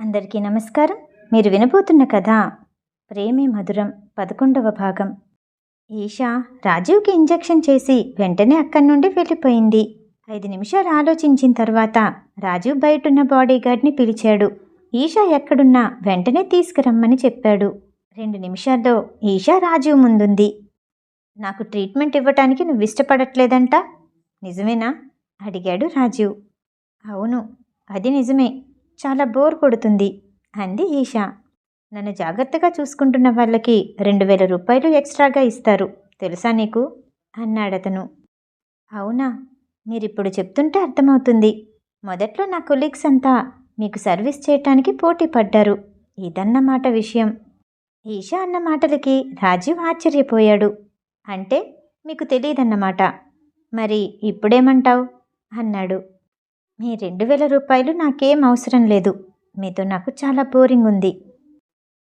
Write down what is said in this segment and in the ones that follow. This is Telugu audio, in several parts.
అందరికీ నమస్కారం. మీరు వినబోతున్న కథ ప్రేమే మధురం పదకొండవ భాగం. ఈషా రాజీవ్కి ఇంజెక్షన్ చేసి వెంటనే అక్కడి నుండి వెళ్ళిపోయింది. ఐదు నిమిషాలు ఆలోచించిన తర్వాత రాజీవ్ బయటున్న బాడీగార్డ్ని పిలిచాడు. ఈషా ఎక్కడున్నా వెంటనే తీసుకురమ్మని చెప్పాడు. రెండు నిమిషాల్లో ఈషా రాజీవ్ ముందుంది. నాకు ట్రీట్మెంట్ ఇవ్వటానికి నువ్వు ఇష్టపడట్లేదంట? నిజమేనా? అడిగాడు రాజీవ్. అవును అది నిజమే. చాలా బోర్ కొడుతుంది అంది ఈషా. నన్ను జాగ్రత్తగా చూసుకుంటున్న వాళ్ళకి రెండు వేల రూపాయలు ఎక్స్ట్రాగా ఇస్తారు తెలుసా నీకు? అన్నాడతను అవునా? మీరిప్పుడు చెప్తుంటే అర్థమవుతుంది. మొదట్లో నా కొలీగ్స్ అంతా మీకు సర్వీస్ చేయటానికి పోటీ పడ్డారు ఇదన్నమాట విషయం. ఈషా అన్న మాటలకి రాజీవ్ ఆశ్చర్యపోయాడు. అంటే మీకు తెలియదన్నమాట. మరి ఇప్పుడేమంటావు? అన్నాడు. మీ రెండు వేల రూపాయలు నాకేం అవసరం లేదు. మీతో నాకు చాలా బోరింగ్ ఉంది.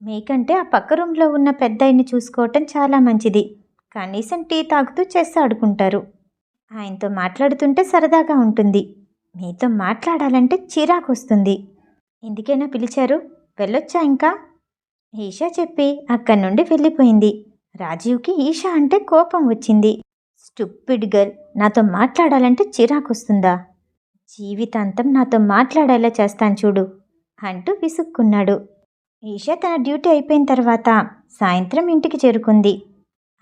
మీకంటే ఆ పక్క రూమ్లో ఉన్న పెద్దాయిని చూసుకోవటం చాలా మంచిది. కనీసం టీ తాగుతూ చెస్ ఆడుకుంటారు. ఆయనతో మాట్లాడుతుంటే సరదాగా ఉంటుంది. మీతో మాట్లాడాలంటే చిరాకు వస్తుంది ఎందుకైనా పిలిచారు? వెళ్ళొచ్చా ఇంకా? ఈషా చెప్పి అక్కడి నుండి వెళ్ళిపోయింది. రాజీవ్కి ఈషా అంటే కోపం వచ్చింది. స్టూపిడ్ గర్ల్ నాతో మాట్లాడాలంటే చిరాకు వస్తుందా జీవితాంతం నాతో మాట్లాడేలా చేస్తాను చూడు అంటూ విసుక్కున్నాడు. ఈషా తన డ్యూటీ అయిపోయిన తర్వాత సాయంత్రం ఇంటికి చేరుకుంది.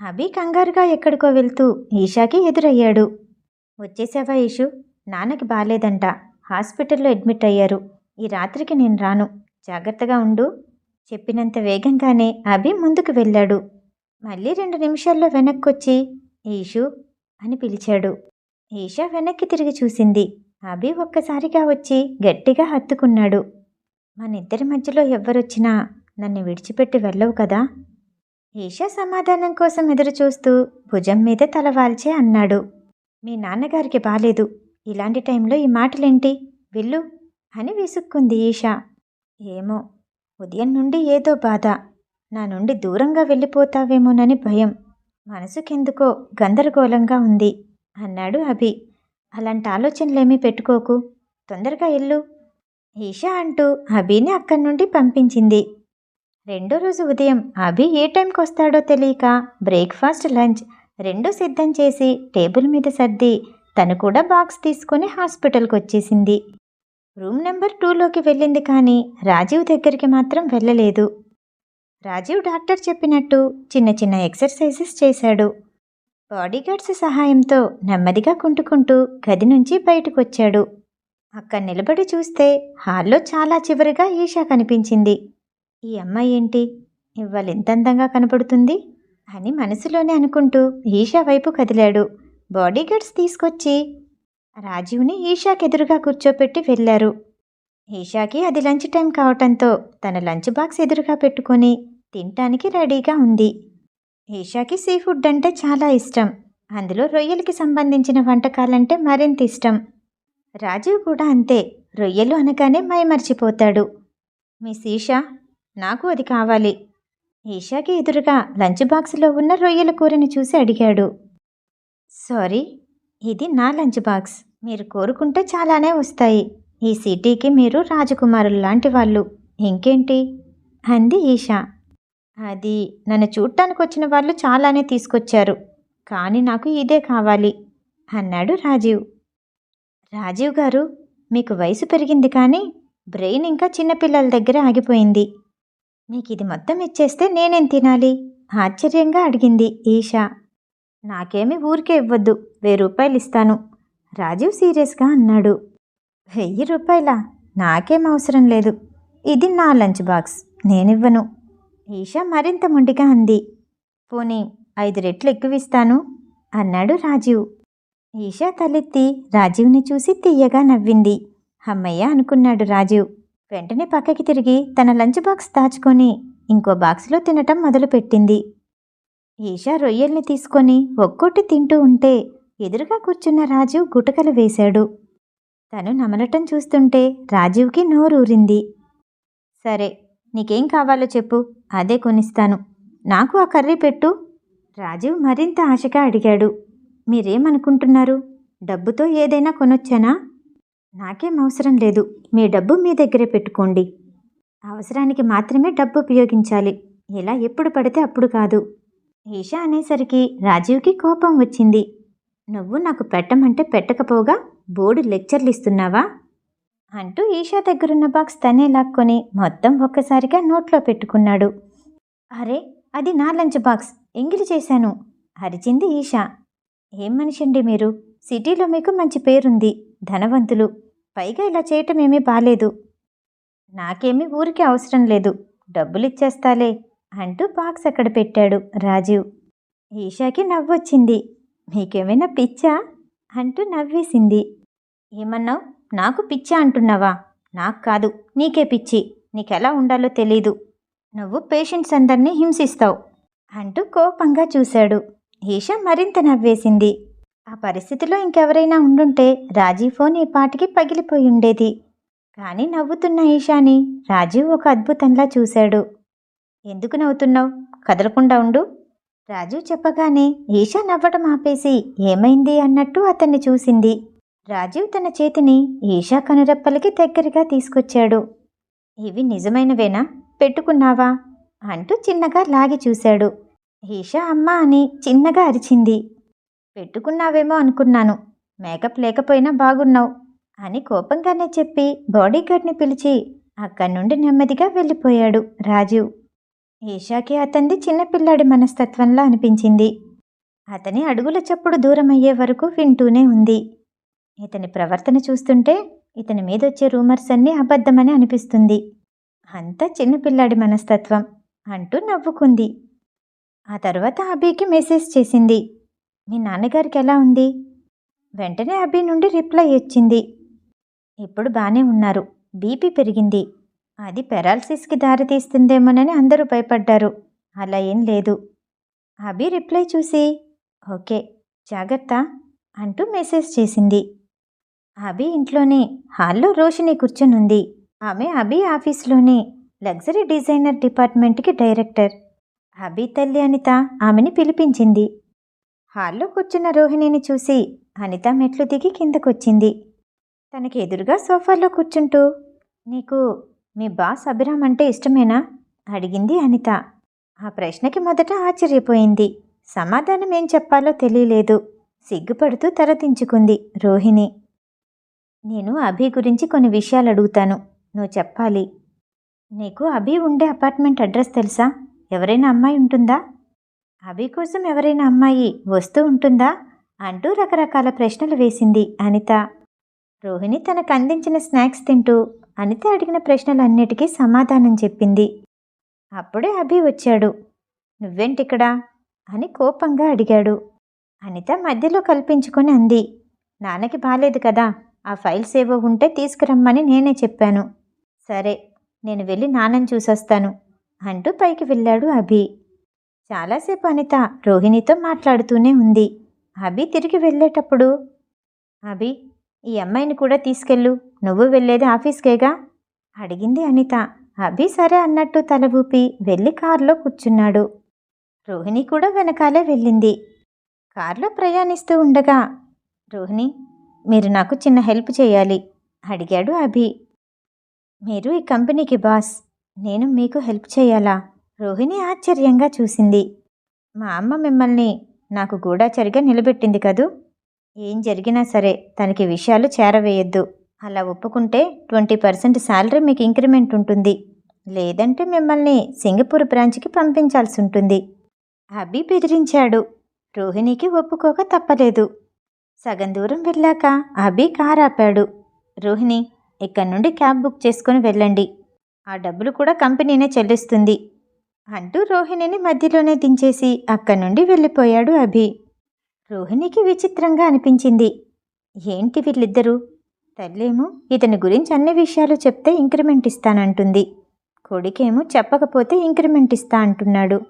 అభి కంగారుగా ఎక్కడికో వెళ్తూ ఈషాకి ఎదురయ్యాడు. వచ్చేసావా ఈషు? నాన్నకి బాలేదంట. హాస్పిటల్లో అడ్మిట్ అయ్యారు. ఈ రాత్రికి నేను రాను. జాగ్రత్తగా ఉండు. చెప్పినంత వేగంగానే అభి ముందుకు వెళ్ళాడు. మళ్ళీ రెండు నిమిషాల్లో వెనక్కొచ్చి ఈషు అని పిలిచాడు. ఈషా వెనక్కి తిరిగి చూసింది. అభి ఒక్కసారిగా వచ్చి గట్టిగా హత్తుకున్నాడు. మనిద్దరి మధ్యలో ఎవ్వరొచ్చినా నన్ను విడిచిపెట్టి వెళ్ళవు కదా? ఈషా సమాధానం కోసం ఎదురు చూస్తూ భుజం మీద తలవాల్చే అన్నాడు. మీ నాన్నగారికి బాలేదు. ఇలాంటి టైంలో ఈ మాటలేంటి? వెళ్ళు అని విసుక్కుంది ఈషా. ఏమో ఉదయం నుండి ఏదో బాధ. నా నుండి దూరంగా వెళ్ళిపోతావేమోనని భయం. మనసుకెందుకో గందరగోళంగా ఉంది అన్నాడు అభి. అలాంటి ఆలోచనలేమీ పెట్టుకోకు. తొందరగా ఎల్లు. ఈషా అంటూ అభిని అక్కడి నుండి పంపించింది. రెండో రోజు ఉదయం అభి ఏ టైంకి వస్తాడో తెలియక బ్రేక్ఫాస్ట్ లంచ్ రెండు సిద్ధం చేసి టేబుల్ మీద సర్ది తను కూడా బాక్స్ తీసుకొని హాస్పిటల్కి వచ్చేసింది. రూమ్ నెంబర్ టూలోకి వెళ్ళింది కానీ రాజీవ్ దగ్గరికి మాత్రం వెళ్ళలేదు. రాజీవ్ డాక్టర్ చెప్పినట్టు చిన్న చిన్న ఎక్సర్సైజెస్ చేశాడు. బాడీగార్డ్స్ సహాయంతో నెమ్మదిగా కుంటుకుంటూ గది నుంచి బయటకొచ్చాడు. అక్కడ నిలబడి చూస్తే హాల్లో చాలా చివరిగా ఈషా కనిపించింది. ఈ అమ్మాయి ఏంటి? ఇవాళ ఎంత అందంగా కనపడుతుంది? అని మనసులోనే అనుకుంటూ ఈషా వైపు కదిలాడు. బాడీగార్డ్స్ తీసుకొచ్చి రాజీవ్ని ఈషాకెదురుగా కూర్చోపెట్టి వెళ్ళారు. ఈషాకి అది లంచ్ టైం కావటంతో తన లంచ్ బాక్స్ ఎదురుగా పెట్టుకొని తినటానికి రెడీగా ఉంది. ఈషాకి సీ ఫుడ్ అంటే చాలా ఇష్టం. అందులో రొయ్యలకి సంబంధించిన వంటకాలంటే మరింత ఇష్టం. రాజీవ్ కూడా అంతే రొయ్యలు అనగానే మైమర్చిపోతాడు. మిస్ ఈషా నాకు అది కావాలి. ఈషాకి ఎదురుగా లంచ్ బాక్స్లో ఉన్న రొయ్యల కూరని చూసి అడిగాడు. సారీ ఇది నా లంచ్ బాక్స్. మీరు కోరుకుంటే చాలానే వస్తాయి. ఈ సిటీకి మీరు రాజకుమారులు లాంటి వాళ్ళు. ఇంకేంటి? అంది ఈషా. అది నన్ను చూడటానికి వచ్చిన వాళ్ళు చాలానే తీసుకొచ్చారు. కానీ నాకు ఇదే కావాలి అన్నాడు రాజీవ్. రాజీవ్ గారు మీకు వయసు పెరిగింది కానీ బ్రెయిన్ ఇంకా చిన్నపిల్లల దగ్గర ఆగిపోయింది. మీకు ఇది మొత్తం ఇచ్చేస్తే నేనేం తినాలి? ఆశ్చర్యంగా అడిగింది ఈషా. నాకేమి ఊరికే ఇవ్వద్దు వెయ్యి రూపాయలు ఇస్తాను రాజీవ్ సీరియస్గా అన్నాడు. వెయ్యి రూపాయల? నాకేం అవసరం లేదు. ఇది నా లంచ్ బాక్స్ నేనివ్వను. ఈషా మరింత మొండిగా అంది. పోనీ ఐదు రెట్లు ఎక్కువిస్తాను? అన్నాడు రాజీవ్. ఈషా తలెత్తి రాజీవ్ని చూసి తీయగా నవ్వింది. అమ్మయ్య అనుకున్నాడు రాజీవ్. వెంటనే పక్కకి తిరిగి తన లంచ్ బాక్స్ దాచుకొని ఇంకో బాక్స్లో తినటం మొదలుపెట్టింది. ఈషా రొయ్యల్ని తీసుకొని ఒక్కొట్టి తింటూ ఉంటే ఎదురుగా కూర్చున్న రాజీవ్ గుటకలు వేశాడు. తను నమలటం చూస్తుంటే రాజీవ్కి నోరూరింది. సరే నీకేం కావాలో చెప్పు అదే కొనిస్తాను. నాకు ఆ కర్రీ పెట్టు. రాజీవ్ మరింత ఆశగా అడిగాడు. మీరేమనుకుంటున్నారు? డబ్బుతో ఏదైనా కొనొచ్చానా? నాకేం అవసరం లేదు. మీ డబ్బు మీ దగ్గరే పెట్టుకోండి. అవసరానికి మాత్రమే డబ్బు ఉపయోగించాలి. ఇలా ఎప్పుడు పడితే అప్పుడు కాదు. ఈషా అనేసరికి రాజీవ్కి కోపం వచ్చింది. నువ్వు నాకు పెట్టమంటే పెట్టకపోగా బోర్డు లెక్చర్లు ఇస్తున్నావా? అంటూ ఈషా దగ్గరున్న బాక్స్ తనే లాక్కొని మొత్తం ఒక్కసారిగా నోట్లో పెట్టుకున్నాడు. అరే అది నా లంచ్ బాక్స్. ఎంగిలి చేశాను. అరిచింది ఈషా. ఏం మనిషి అండి మీరు? సిటీలో మీకు మంచి పేరుంది. ధనవంతులు. పైగా ఇలా చేయటం ఏమీ బాలేదు. నాకేమీ ఊరికి అవసరం లేదు. డబ్బులు ఇచ్చేస్తాలే అంటూ బాక్స్ అక్కడ పెట్టాడు రాజీవ్. ఈషాకి నవ్వొచ్చింది. మీకేమైనా పిచ్చా? అంటూ నవ్వేసింది. ఏమన్నావు? నాకు పిచ్చా అంటున్నావా? నాకు కాదు. నీకే పిచ్చి. నీకెలా ఉండాలో తెలీదు. నువ్వు పేషెంట్స్ అందరినీ హింసిస్తావు అంటూ కోపంగా చూశాడు. ఈషా మరింత నవ్వేసింది. ఆ పరిస్థితిలో ఇంకెవరైనా ఉండుంటే రాజీ ఫోన్ ఈ పాటికి పగిలిపోయి ఉండేది. కానీ నవ్వుతున్న ఈషాని రాజీవ్ ఒక అద్భుతంలా చూశాడు. ఎందుకు నవ్వుతున్నావు? కదలకుండా ఉండు. రాజు చెప్పగానే ఈషా నవ్వటం ఆపేసి ఏమైంది? అన్నట్టు అతన్ని చూసింది. రాజీవ్ తన చేతిని ఈషా కనురెప్పలకి దగ్గరగా తీసుకొచ్చాడు. ఇవి నిజమైనవేనా? పెట్టుకున్నావా? అంటూ చిన్నగా లాగి చూశాడు. ఈషా అమ్మ అని చిన్నగా అరిచింది. పెట్టుకున్నావేమో అనుకున్నాను. మేకప్ లేకపోయినా బాగున్నావు అని కోపంగానే చెప్పి బాడీగార్డ్ని పిలిచి అక్కడి నుండి నెమ్మదిగా వెళ్ళిపోయాడు రాజీవ్. ఈషాకి అతనిది చిన్నపిల్లాడి మనస్తత్వంలా అనిపించింది. అతని అడుగుల చప్పుడు దూరం అయ్యే వరకు వింటూనే ఉంది. ఇతని ప్రవర్తన చూస్తుంటే ఇతని మీదొచ్చే రూమర్స్ అన్నీ అబద్ధమని అనిపిస్తుంది. అంతా చిన్నపిల్లాడి మనస్తత్వం అంటూ నవ్వుకుంది. ఆ తర్వాత అభికి మెసేజ్ చేసింది. మీ నాన్నగారికి ఎలా ఉంది? వెంటనే అభి నుండి రిప్లై వచ్చింది. ఇప్పుడు బాగానే ఉన్నారు. బీపీ పెరిగింది. అది పెరాలసిస్కి దారితీస్తుందేమోనని అందరూ భయపడ్డారు. అలా ఏం లేదు. అభి రిప్లై చూసి ఓకే జాగ్రత్త అంటూ మెసేజ్ చేసింది. అభి ఇంట్లోనే హాల్లో రోషిని కూర్చునుంది. ఆమె అభి ఆఫీస్లోనే లగ్జరీ డిజైనర్ డిపార్ట్మెంట్కి డైరెక్టర్. అభి తల్లి అనిత ఆమెని పిలిపించింది. హాల్లో కూర్చున్న రోహిణిని చూసి అనిత మెట్లు దిగి కిందకొచ్చింది. తనకి ఎదురుగా సోఫాలో కూర్చుంటూ నీకు మీ బాస్ అభిరామ్ అంటే ఇష్టమేనా? అడిగింది అనిత. ఆ ప్రశ్నకి మొదట ఆశ్చర్యపోయింది. సమాధానం ఏం చెప్పాలో తెలియలేదు. సిగ్గుపడుతూ తరదించుకుంది రోహిణి. నేను అభి గురించి కొన్ని విషయాలు అడుగుతాను. నువ్వు చెప్పాలి. నీకు అభి ఉండే అపార్ట్మెంట్ అడ్రస్ తెలుసా? ఎవరైనా అమ్మాయి ఉంటుందా? అభి కోసం ఎవరైనా అమ్మాయి వస్తూ ఉంటుందా? అంటూ రకరకాల ప్రశ్నలు వేసింది అనిత. రోహిణి తనకు అందించిన స్నాక్స్ తింటూ అనిత అడిగిన ప్రశ్నలన్నిటికీ సమాధానం చెప్పింది. అప్పుడే అభి వచ్చాడు. నువ్వేంటిక్కడా? అని కోపంగా అడిగాడు. అనిత మధ్యలో కల్పించుకొని అంది. నాన్నకి బాలేదు కదా? ఆ ఫైల్స్ ఏవో ఉంటే తీసుకురమ్మని నేనే చెప్పాను. సరే నేను వెళ్ళి నాన్నని చూసొస్తాను అంటూ పైకి వెళ్ళాడు అభి. చాలాసేపు అనిత రోహిణితో మాట్లాడుతూనే ఉంది. అభి తిరిగి వెళ్ళేటప్పుడు అభి ఈ అమ్మాయిని కూడా తీసుకెళ్ళు నువ్వు వెళ్ళేది ఆఫీస్కేగా? అడిగింది అనిత. అభి సరే అన్నట్టు తల ఊపి వెళ్ళి కారులో కూర్చున్నాడు. రోహిణి కూడా వెనకాలే వెళ్ళింది. కారులో ప్రయాణిస్తూ ఉండగా రోహిణి మీరు నాకు చిన్న హెల్ప్ చేయాలి అడిగాడు అభి. మీరు ఈ కంపెనీకి బాస్ నేను మీకు హెల్ప్ చేయాలా? రోహిణి ఆశ్చర్యంగా చూసింది. మా అమ్మ మిమ్మల్ని నాకు గూఢాచరిగా నిలబెట్టింది కదూ? ఏం జరిగినా సరే తనకి విషయాలు చేరవేయొద్దు. అలా ఒప్పుకుంటే ట్వంటీ పర్సెంట్ శాలరీ మీకు ఇంక్రిమెంట్ ఉంటుంది. లేదంటే మిమ్మల్ని సింగపూర్ బ్రాంచ్కి పంపించాల్సి ఉంటుంది. అభి బెదిరించాడు. రోహిణికి ఒప్పుకోక తప్పలేదు. సగం దూరం వెళ్ళాక అభి కార్ ఆపాడు. రోహిణి ఇక్కడి నుండి క్యాబ్ బుక్ చేసుకుని వెళ్ళండి. ఆ డబ్బులు కూడా కంపెనీనే చెల్లిస్తుంది అంటూ రోహిణిని మధ్యలోనే దించేసి అక్కడి నుండి వెళ్ళిపోయాడు అభి. రోహిణికి విచిత్రంగా అనిపించింది. ఏంటి వీళ్ళిద్దరూ? తల్లేమో ఇతని గురించి అన్ని విషయాలు చెప్తే ఇంక్రిమెంట్ ఇస్తానంటుంది. కొడుకేమో చెప్పకపోతే ఇంక్రిమెంట్ ఇస్తా అంటున్నాడు.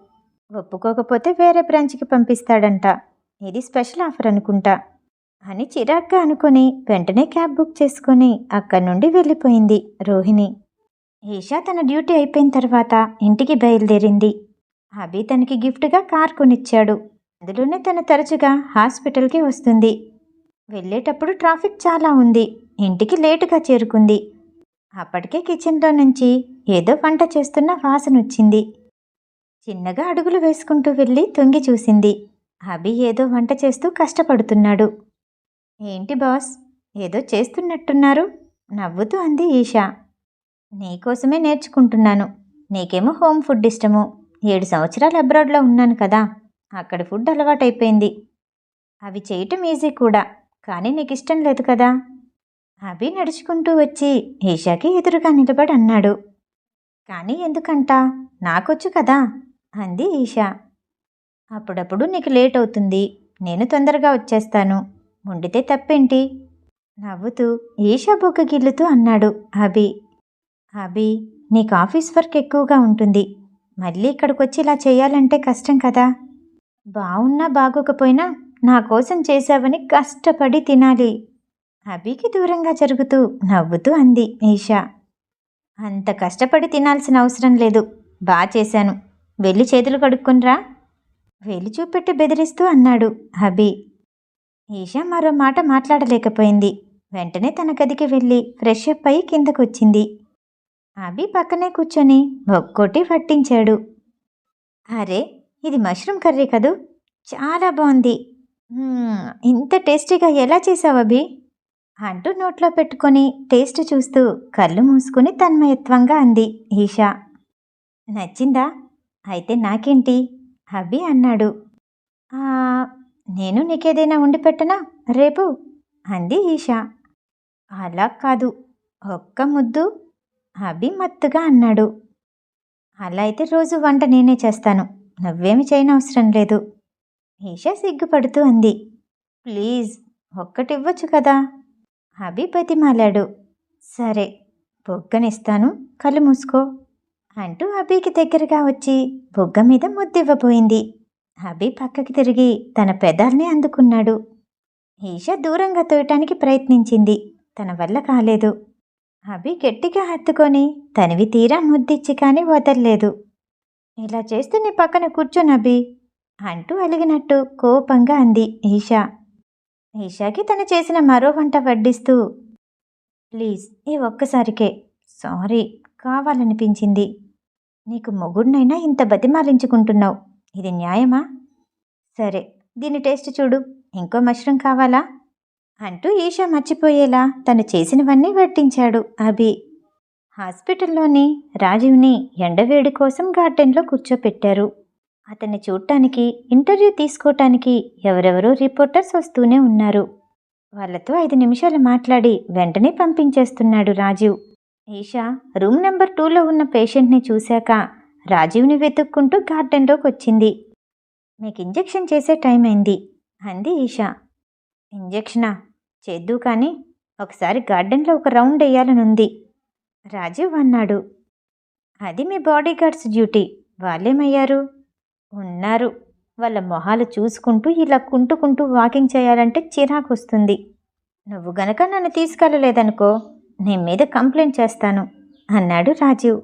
ఒప్పుకోకపోతే వేరే బ్రాంచ్కి పంపిస్తాడంట. ఇది స్పెషల్ ఆఫర్ అనుకుంటా. అని చిరాగ్గా అనుకొని వెంటనే క్యాబ్ బుక్ చేసుకొని అక్కడి నుండి వెళ్ళిపోయింది రోహిణి. ఈషా తన డ్యూటీ అయిపోయిన తర్వాత ఇంటికి బయలుదేరింది. అభి తనకి గిఫ్ట్గా కార్ కొనిచ్చాడు. అందులోనే తను తరచుగా హాస్పిటల్కి వస్తుంది. వెళ్ళేటప్పుడు ట్రాఫిక్ చాలా ఉంది. ఇంటికి లేటుగా చేరుకుంది. అప్పటికే కిచెన్లో నుంచి ఏదో వంట చేస్తున్న వాసన వచ్చింది. చిన్నగా అడుగులు వేసుకుంటూ వెళ్ళి తొంగి చూసింది. అభి ఏదో వంట చేస్తూ కష్టపడుతున్నాడు. ఏంటి బాస్? ఏదో చేస్తున్నట్టున్నారు. నవ్వుతూ అంది ఈషా. నీకోసమే నేర్చుకుంటున్నాను. నీకేమో హోమ్ ఫుడ్ ఇష్టము. ఏడు సంవత్సరాలు అబ్రాడ్లో ఉన్నాను కదా. అక్కడ ఫుడ్ అలవాటైపోయింది. అవి చేయటం ఈజీ కూడా. కానీ నీకు ఇష్టం లేదు కదా. అభి నడుచుకుంటూ వచ్చి ఈషాకి ఎదురుగా నిలబడి అన్నాడు. కానీ ఎందుకంట? నాకొచ్చు కదా? అంది ఈషా. అప్పుడప్పుడు నీకు లేట్ అవుతుంది. నేను తొందరగా వచ్చేస్తాను. మొండితే తప్పేంటి? నవ్వుతూ ఈషా బొగ్గ గిల్లుతూ అన్నాడు అభి అభి నీకు ఆఫీస్ వర్క్ ఎక్కువగా ఉంటుంది. మళ్ళీ ఇక్కడికి వచ్చి ఇలా చేయాలంటే కష్టం కదా. బాగున్నా బాగోకపోయినా నా కోసం చేశావని కష్టపడి తినాలి. అభికి దూరంగా జరుగుతూ నవ్వుతూ అంది ఈషా. అంత కష్టపడి తినాల్సిన అవసరం లేదు. బా చేశాను. వెళ్ళి చేతులు కడుక్కునిరా వెళ్ళి చూపెట్టి బెదిరిస్తూ అన్నాడు అభి. ఈషా మరో మాట మాట్లాడలేకపోయింది. వెంటనే తన గదికి వెళ్ళి ఫ్రెష్ అప్ అయి కిందకొచ్చింది. అభి పక్కనే కూర్చొని ఒక్కోటి పట్టించాడు. అరే ఇది మష్రూమ్ కర్రీ కదూ? చాలా బాగుంది ఇంత టేస్టీగా ఎలా చేసావు అభి? అంటూ నోట్లో పెట్టుకొని టేస్ట్ చూస్తూ కళ్ళు మూసుకుని తన్మయత్వంగా అంది ఈషా. నచ్చిందా? అయితే నాకేంటి? అభి అన్నాడు. నేను నీకేదైనా వండి పెట్టనా? రేపు? అంది ఈషా. అలా కాదు. ఒక్క ముద్దు. అభి మత్తుగా అన్నాడు. అలా అయితే రోజు వంట నేనే చేస్తాను. నువ్వేమి చేయనవసరం లేదు. ఈషా సిగ్గుపడుతూ అంది. ప్లీజ్ ఒక్కటివ్వచ్చు కదా? అభి బతిమాలాడు. సరే బొగ్గనిస్తాను. కళ్ళు మూసుకో. అంటూ అభికి దగ్గరగా వచ్చి బొగ్గ మీద ముద్దివ్వబోయింది. అభి పక్కకి తిరిగి తన పెదాల్ని అందుకున్నాడు. ఈష దూరంగా తోయటానికి ప్రయత్నించింది. తన వల్ల కాలేదు. అభి గట్టిగా హత్తుకొని తనివి తీరా ముద్దిచ్చి కానీ వదల్లేదు. ఇలా చేస్తే నీ పక్కన కూర్చొని అభి అంటూ అలిగినట్టు కోపంగా అంది ఈషా. ఈషాకి తను చేసిన మరో వంట వడ్డిస్తూ ప్లీజ్ ఈ ఒక్కసారికే. సారీ కావాలనిపించింది. నీకు మొగుడినైనా ఇంత బతిమాలించుకుంటున్నావు. ఇది న్యాయమా? సరే దీని టేస్ట్ చూడు. ఇంకో మష్రూమ్ కావాలా? అంటూ ఈషా మర్చిపోయేలా తను చేసినవన్నీ వడ్డించాడు అభి. హాస్పిటల్లోని రాజీవ్ని ఎండవేడి కోసం గార్డెన్లో కూర్చోపెట్టారు. అతన్ని చూడటానికి ఇంటర్వ్యూ తీసుకోవటానికి ఎవరెవరో రిపోర్టర్స్ వస్తూనే ఉన్నారు. వాళ్ళతో ఐదు నిమిషాలు మాట్లాడి వెంటనే పంపించేస్తున్నాడు రాజీవ్. ఈషా రూమ్ నెంబర్ టూలో ఉన్న పేషెంట్ని చూశాక రాజీవ్ని వెతుక్కుంటూ గార్డెన్లోకి వచ్చింది. మీకు ఇంజెక్షన్ చేసే టైం అయింది అంది ఈషా. ఇంజెక్షనా? చేద్దు కానీ ఒకసారి గార్డెన్లో ఒక రౌండ్ వేయాలనుంది రాజీవ్ అన్నాడు. అది మీ బాడీ గార్డ్స్ డ్యూటీ. వాళ్ళేమయ్యారు? ఉన్నారు. వాళ్ళ మొహాలు చూసుకుంటూ ఇలా కుంటుకుంటూ వాకింగ్ చేయాలంటే చిరాకు వస్తుంది. నువ్వు గనక నన్ను తీసుకెళ్ళలేదనుకో నీ మీద కంప్లైంట్ చేస్తాను అన్నాడు రాజీవ్.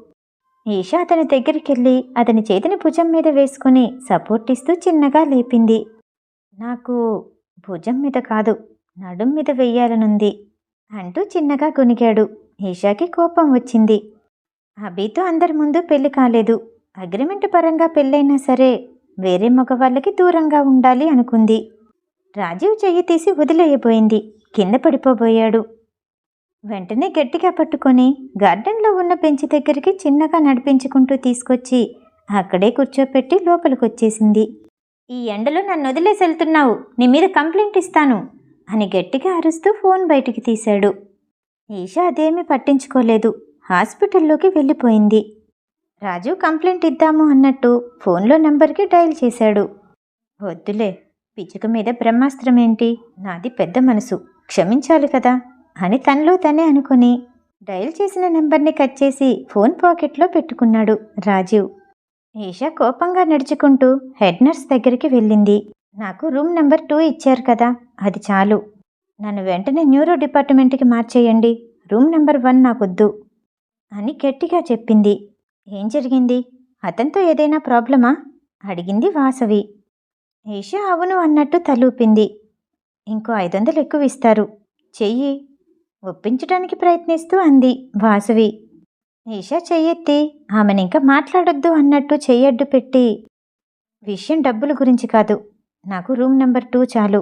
ఈషా అతని దగ్గరికి వెళ్ళి అతని చేతిని భుజం మీద వేసుకుని సపోర్ట్ ఇస్తూ చిన్నగా లేపింది. నాకు భుజం మీద కాదు నడుం మీద వెయ్యాలనుంది అంటూ చిన్నగా గునిగాడు ఈషాకి కోపం వచ్చింది. అభితో అందరి ముందు పెళ్ళి కాలేదు. అగ్రిమెంట్ పరంగా పెళ్ళైనా సరే వేరే మగవాళ్ళకి దూరంగా ఉండాలి అనుకుంది. రాజీవ్ చెయ్యి తీసి వదిలేయబోయింది. కింద పడిపోబోయాడు. వెంటనే గట్టిగా పట్టుకొని గార్డెన్లో ఉన్న బెంచ్ దగ్గరికి చిన్నగా నడిపించుకుంటూ తీసుకొచ్చి అక్కడే కూర్చోపెట్టి లోపలికొచ్చేసింది. ఈ ఎండలో నన్ను వదిలేసి వెళ్తున్నావు. నీ మీద కంప్లైంట్ ఇస్తాను అని గట్టిగా అరుస్తూ ఫోన్ బయటికి తీశాడు. ఈషా అదేమీ పట్టించుకోలేదు. హాస్పిటల్లోకి వెళ్ళిపోయింది. రాజు కంప్లైంట్ ఇద్దాము అన్నట్టు ఫోన్లో నెంబర్కి డయల్ చేశాడు. వద్దులే. పిచ్చుక మీద బ్రహ్మాస్త్రం ఏంటి నాది పెద్ద మనసు. క్షమించాలి కదా. అని తనలో తనే అనుకుని డయల్ చేసిన నెంబర్ని కట్ చేసి ఫోన్ పాకెట్లో పెట్టుకున్నాడు రాజీవ్. ఈషా కోపంగా నడుచుకుంటూ హెడ్ నర్స్ దగ్గరికి వెళ్ళింది. నాకు రూమ్ నెంబర్ టూ ఇచ్చారు కదా అది చాలు. నన్ను వెంటనే న్యూరో డిపార్ట్మెంట్కి మార్చేయండి రూమ్ నెంబర్ వన్ నాకొద్దు అని గట్టిగా చెప్పింది. ఏం జరిగింది? అతనితో ఏదైనా ప్రాబ్లమా? అడిగింది వాసవి. ఈషా అవును అన్నట్టు తలూపింది. ఇంకో ఐదు వందలు ఎక్కువ ఇస్తారు. చెయ్యి. ఒప్పించడానికి ప్రయత్నిస్తూ అంది వాసవి. ఈషా చెయ్యెత్తి ఆమెను ఇంకా మాట్లాడొద్దు అన్నట్టు చెయ్యడ్డు పెట్టి. విషయం డబ్బుల గురించి కాదు నాకు రూమ్ నెంబర్ టూ చాలు.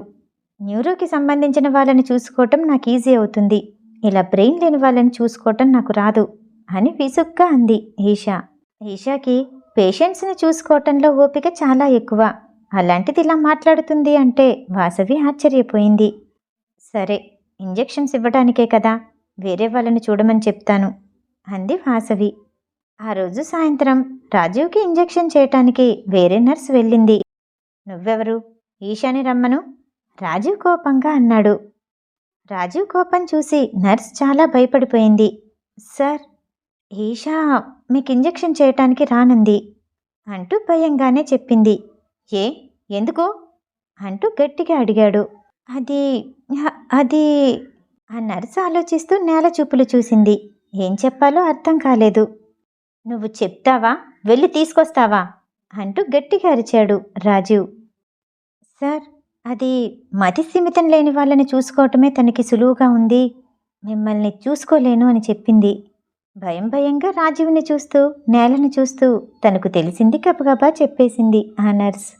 న్యూరోకి సంబంధించిన వాళ్ళని చూసుకోవటం నాకు ఈజీ అవుతుంది. ఇలా బ్రెయిన్ లేని వాళ్ళని చూసుకోవటం నాకు రాదు అని విసుగ్గా అంది ఈషా. ఈషాకి పేషెంట్స్ని చూసుకోవటంలో ఓపిక చాలా ఎక్కువ. అలాంటిది ఇలా మాట్లాడుతుంది అంటే వాసవి ఆశ్చర్యపోయింది. సరే ఇంజెక్షన్స్ ఇవ్వడానికే కదా వేరే వాళ్ళని చూడమని చెప్తాను అంది వాసవి. ఆ రోజు సాయంత్రం రాజీవ్కి ఇంజెక్షన్ చేయటానికి వేరే నర్స్ వెళ్ళింది. నువ్వెవరు? ఈశాని రమ్మను? రాజీవ్ కోపంగా అన్నాడు. రాజీవ్ కోపం చూసి నర్స్ చాలా భయపడిపోయింది. సార్ ఈషా మీకు ఇంజెక్షన్ చేయటానికి రానంది అంటూ భయంగానే చెప్పింది. ఏ? ఎందుకు? అంటూ గట్టిగా అడిగాడు. అది అది ఆ నర్సు ఆలోచిస్తూ నేల చూపులు చూసింది. ఏం చెప్పాలో అర్థం కాలేదు. నువ్వు చెప్తావా? వెళ్ళి తీసుకొస్తావా? అంటూ గట్టిగా అరిచాడు రాజీవ్ సార్ అది మతిస్థిమితం లేని వాళ్ళని చూసుకోవటమే తనకి సులువుగా ఉంది. మిమ్మల్ని చూసుకోలేను అని చెప్పింది. భయం భయంగా రాజీవ్ని చూస్తూ నేలను చూస్తూ తనకు తెలిసింది గబగబా చెప్పేసింది ఆ నర్స్.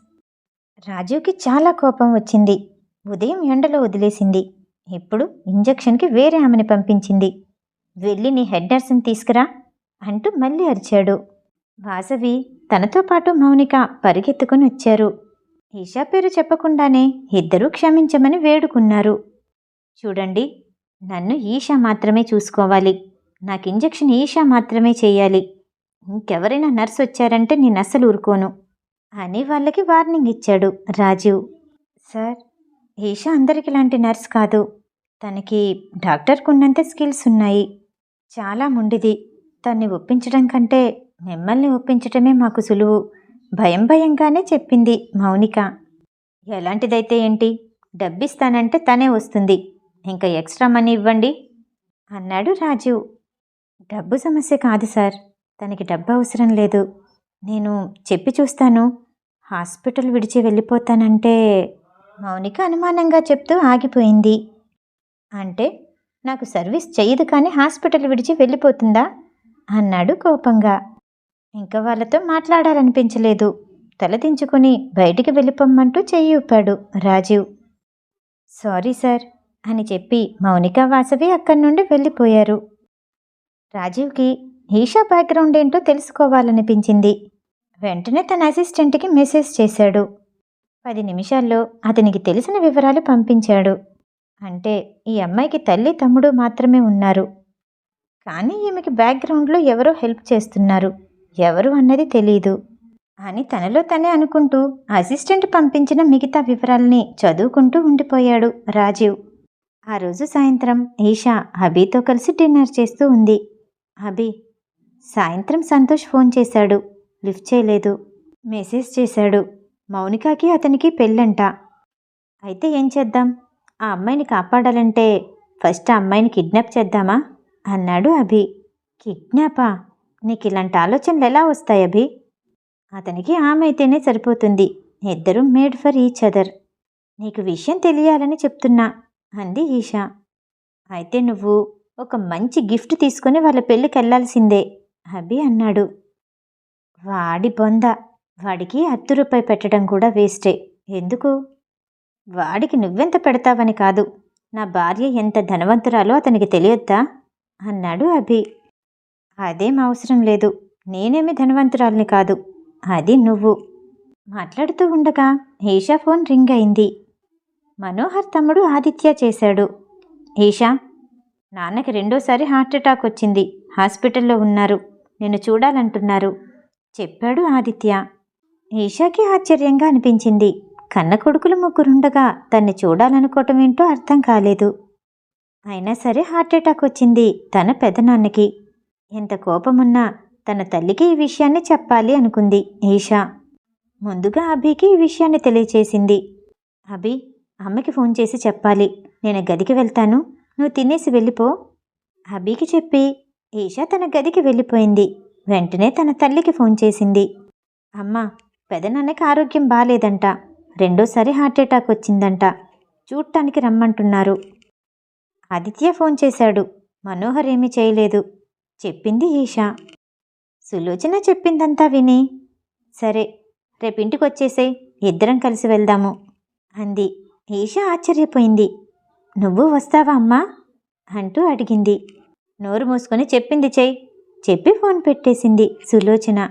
రాజీవ్కి చాలా కోపం వచ్చింది. ఉదయం ఎండలో వదిలేసింది. ఇప్పుడు ఇంజెక్షన్కి వేరే ఆమెని పంపించింది. వెళ్ళి నీ హెడ్ నర్స్ని తీసుకురా అంటూ మళ్ళీ అరిచాడు. వాసవి తనతో పాటు మౌనిక పరిగెత్తుకుని వచ్చారు. ఈషా పేరు చెప్పకుండానే ఇద్దరూ క్షమించమని వేడుకున్నారు. చూడండి నన్ను ఈషా మాత్రమే చూసుకోవాలి. నాకు ఇంజెక్షన్ ఈషా మాత్రమే చేయాలి. ఇంకెవరైనా నర్స్ వచ్చారంటే నేను అస్సలు ఊరుకోను అని వాళ్ళకి వార్నింగ్ ఇచ్చాడు రాజీవ్. సార్ ఈషా అందరికి లాంటి నర్స్ కాదు. తనకి డాక్టర్కున్నంత స్కిల్స్ ఉన్నాయి. చాలా ముండిది. తన్ని ఒప్పించడం కంటే మిమ్మల్ని ఒప్పించటమే మాకు సులువు. భయం భయంగానే చెప్పింది మౌనిక. ఎలాంటిదైతే ఏంటి? డబ్బిస్తానంటే తనే వస్తుంది. ఇంకా ఎక్స్ట్రా మనీ ఇవ్వండి. అన్నాడు రాజు. డబ్బు సమస్య కాదు సార్. తనకి డబ్బు అవసరం లేదు. నేను చెప్పి చూస్తాను. హాస్పిటల్ విడిచి వెళ్ళిపోతానంటే మౌనిక అనుమానంగా చెప్తూ ఆగిపోయింది. అంటే నాకు సర్వీస్ చేయదు కానీ హాస్పిటల్ విడిచి వెళ్ళిపోతుందా? అన్నాడు కోపంగా. ఇంకా వాళ్ళతో మాట్లాడాలనిపించలేదు. తలదించుకుని బయటికి వెళ్ళిపోమ్మంటూ చెయ్యి ఊపాడు రాజీవ్. సారీ సార్ అని చెప్పి మౌనిక వాసవి అక్కడి నుండి వెళ్ళిపోయారు. రాజీవ్కి ఈషా బ్యాక్గ్రౌండ్ ఏంటో తెలుసుకోవాలనిపించింది. వెంటనే తన అసిస్టెంట్కి మెసేజ్ చేశాడు. పది నిమిషాల్లో అతనికి తెలిసిన వివరాలు పంపించాడు. అంటే ఈ అమ్మాయికి తల్లి తమ్ముడు మాత్రమే ఉన్నారు. కానీ ఈమెకి బ్యాక్గ్రౌండ్లో ఎవరో హెల్ప్ చేస్తున్నారు. ఎవరు అన్నది తెలీదు. అని తనలో తనే అనుకుంటూ అసిస్టెంట్ పంపించిన మిగతా వివరాల్ని చదువుకుంటూ ఉండిపోయాడు రాజీవ్. ఆ రోజు సాయంత్రం ఈషా అభితో కలిసి డిన్నర్ చేస్తూ ఉంది. అభి సాయంత్రం సంతోష్ ఫోన్ చేశాడు. లిఫ్ట్ చేయలేదు. మెసేజ్ చేశాడు. మౌనికాకి అతనికి పెళ్ళంట. అయితే ఏం చేద్దాం? ఆ అమ్మాయిని కాపాడాలంటే ఫస్ట్ ఆ అమ్మాయిని కిడ్నాప్ చేద్దామా? అన్నాడు అభి. కిడ్నాపా? నీకు ఇలాంటి ఆలోచనలు ఎలా వస్తాయి అభి? అతనికి ఆమె అయితేనే సరిపోతుంది. ఇద్దరు మేడ్ ఫర్ ఈచ్ అదర్. నీకు విషయం తెలియాలని చెప్తున్నా అంది ఈషా. అయితే నువ్వు ఒక మంచి గిఫ్ట్ తీసుకుని వాళ్ళ పెళ్ళికి వెళ్ళాల్సిందే అభి అన్నాడు. వాడి బొంద. వాడికి అత్తు రూపాయి పెట్టడం కూడా వేస్టే. ఎందుకు? వాడికి నువ్వెంత పెడతావని కాదు. నా భార్య ఎంత ధనవంతురాలో అతనికి తెలియొద్దా? అన్నాడు అభి. అదేం అవసరం లేదు. నేనేమి ధనవంతురాల్ని కాదు. అది నువ్వు. మాట్లాడుతూ ఉండగా ఈషా ఫోన్ రింగ్ అయింది. మనోహర్ తమ్ముడు ఆదిత్య చేశాడు. ఈషా నాన్నకి రెండోసారి హార్ట్ అటాక్ వచ్చింది. హాస్పిటల్లో ఉన్నారు. నిన్ను చూడాలంటున్నారు. చెప్పాడు ఆదిత్య. ఈషాకి ఆశ్చర్యంగా అనిపించింది. కన్న కొడుకులు ముగ్గురుండగా తన్ని చూడాలనుకోవటం ఏంటో అర్థం కాలేదు. అయినా సరే హార్ట్ అటాక్ వచ్చింది తన పెదనాన్నకి. ఎంత కోపమున్నా తన తల్లికి ఈ విషయాన్ని చెప్పాలి అనుకుంది ఈషా. ముందుగా అభికి ఈ విషయాన్ని తెలియచేసింది. అభి అమ్మకి ఫోన్ చేసి చెప్పాలి. నేను గదికి వెళ్తాను. నువ్వు తినేసి వెళ్ళిపో. అభికి చెప్పి ఈషా తన గదికి వెళ్ళిపోయింది. వెంటనే తన తల్లికి ఫోన్ చేసింది. అమ్మ పెదనాన్నకి ఆరోగ్యం బాగాలేదంట రెండోసారి హార్ట్ అటాక్ వచ్చిందంట. చూడటానికి రమ్మంటున్నారు. ఆదిత్య ఫోన్ చేశాడు. మనోహర్ ఏమీ చేయలేదు. చెప్పింది ఈషా. సులోచన చెప్పిందంతా విని సరే రేపింటికి వచ్చేసే ఇద్దరం కలిసి వెళ్దాము అంది. ఈషా ఆశ్చర్యపోయింది. నువ్వు వస్తావా అమ్మా? అంటూ అడిగింది. నోరు మూసుకొని చెప్పింది చెయ్యి. చెప్పి ఫోన్ పెట్టేసింది సులోచన.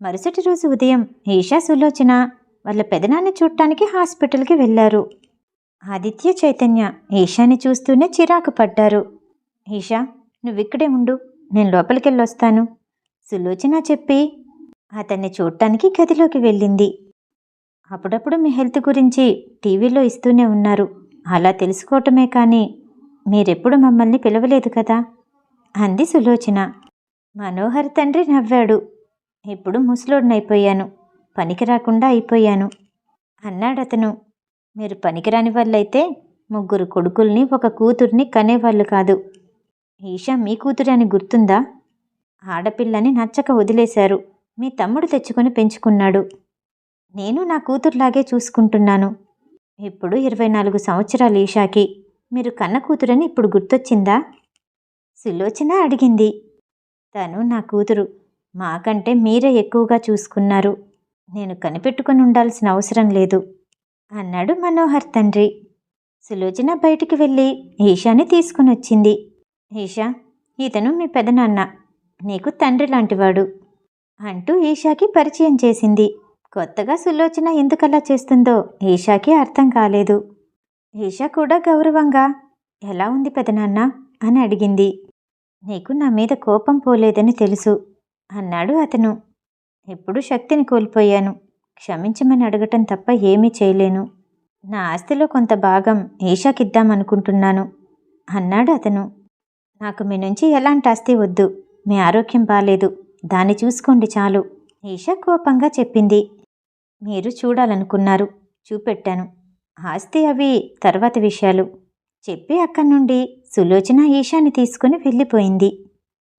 మరుసటి రోజు ఉదయం ఈషా సులోచన వాళ్ళ పెదనాన్ని చూడటానికి హాస్పిటల్కి వెళ్ళారు. ఆదిత్య చైతన్య ఈషాని చూస్తూనే చిరాకు పడ్డారు. ఈషా నువ్విక్కడే ఉండు నేను లోపలికెళ్ళొస్తాను సులోచన చెప్పి అతన్ని చూడటానికి గదిలోకి వెళ్ళింది. అప్పుడప్పుడు మీ హెల్త్ గురించి టీవీలో ఇస్తూనే ఉన్నారు. అలా తెలుసుకోవటమే కానీ మీరెప్పుడు మమ్మల్ని పిలవలేదు కదా అంది సులోచన. మనోహర్ తండ్రి నవ్వాడు. ఇప్పుడు ముసలోడినైపోయాను. పనికి రాకుండా అయిపోయాను. అన్నాడతను. మీరు పనికిరాని వాళ్ళైతే ముగ్గురు కొడుకుల్ని ఒక కూతుర్ని కనేవాళ్ళు కాదు. ఈషా మీ కూతురు అని గుర్తుందా? ఆడపిల్లని నచ్చక వదిలేశారు. మీ తమ్ముడు తెచ్చుకొని పెంచుకున్నాడు. నేను నా కూతురులాగే చూసుకుంటున్నాను. ఇప్పుడు ఇరవై నాలుగు సంవత్సరాలు ఈషాకి. మీరు కన్న కూతురని ఇప్పుడు గుర్తొచ్చిందా? సులోచన అడిగింది. తను నా కూతురు. మాకంటే మీరే ఎక్కువగా చూసుకున్నారు. నేను కనిపెట్టుకుని ఉండాల్సిన అవసరం లేదు. అన్నాడు మనోహర్ తండ్రి. సులోచన బయటికి వెళ్ళి ఈషాని తీసుకుని వచ్చింది. ఈషా ఇతను మీ పెదనాన్న. నీకు తండ్రి లాంటివాడు అంటూ ఈషాకి పరిచయం చేసింది. కొత్తగా సులోచన ఎందుకలా చేస్తుందో ఈషాకి అర్థం కాలేదు. ఈషా కూడా గౌరవంగా ఎలా ఉంది పెదనాన్న? అని అడిగింది. నీకు నా మీద కోపం పోలేదని తెలుసు. అన్నాడు అతను. ఎప్పుడు శక్తిని కోల్పోయాను. క్షమించమని అడగటం తప్ప ఏమీ చేయలేను. నా ఆస్తిలో కొంత భాగం ఈషాకిద్దామనుకుంటున్నాను అన్నాడు అతను. నాకు మీ నుంచి ఎలాంటి ఆస్తి వద్దు. మీ ఆరోగ్యం బాలేదు. దాన్ని చూసుకోండి చాలు ఈషా కోపంగా చెప్పింది. మీరు చూడాలనుకున్నారు చూపెట్టాను. ఆస్తి అవి తర్వాత విషయాలు. చెప్పి అక్కడి నుండి సులోచన ఈషాని తీసుకుని వెళ్ళిపోయింది.